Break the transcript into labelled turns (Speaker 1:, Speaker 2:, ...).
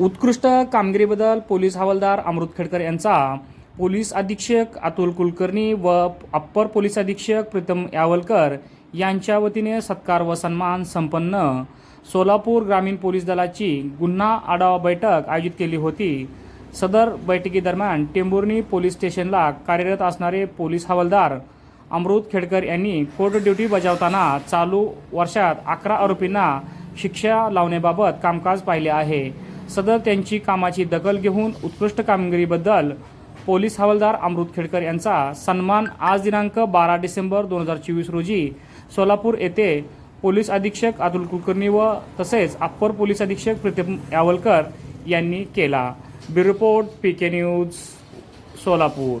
Speaker 1: उत्कृष्ट कामगिरीबद्दल पोलीस हवालदार अमृत खेडकर यांचा पोलीस अधीक्षक अतुल कुलकर्णी व अप्पर पोलीस अधीक्षक प्रीतम यावलकर यांच्या वतीने सत्कार व सन्मान संपन्न सोलापूर ग्रामीण पोलीस दलाची गुन्हा आढावा बैठक आयोजित केली होती. सदर बैठकीदरम्यान टेंभुर्णी पोलीस स्टेशनला कार्यरत असणारे पोलीस हवालदार अमृत खेडकर यांनी कोर्ट ड्युटी बजावताना चालू वर्षात अकरा आरोपींना शिक्षा लावण्याबाबत कामकाज पाहिले आहे. सदर त्यांची कामाची दखल घेऊन उत्कृष्ट कामगिरीबद्दल पोलीस हवालदार अमृत खेडकर यांचा सन्मान आज दिनांक बारा डिसेंबर दोन हजार चोवीस रोजी सोलापूर येथे पोलीस अधीक्षक अतुल कुलकर्णी व तसेच अप्पर पोलीस अधीक्षक प्रीतम यावलकर यांनी केला. Bureau report P K news Solapur.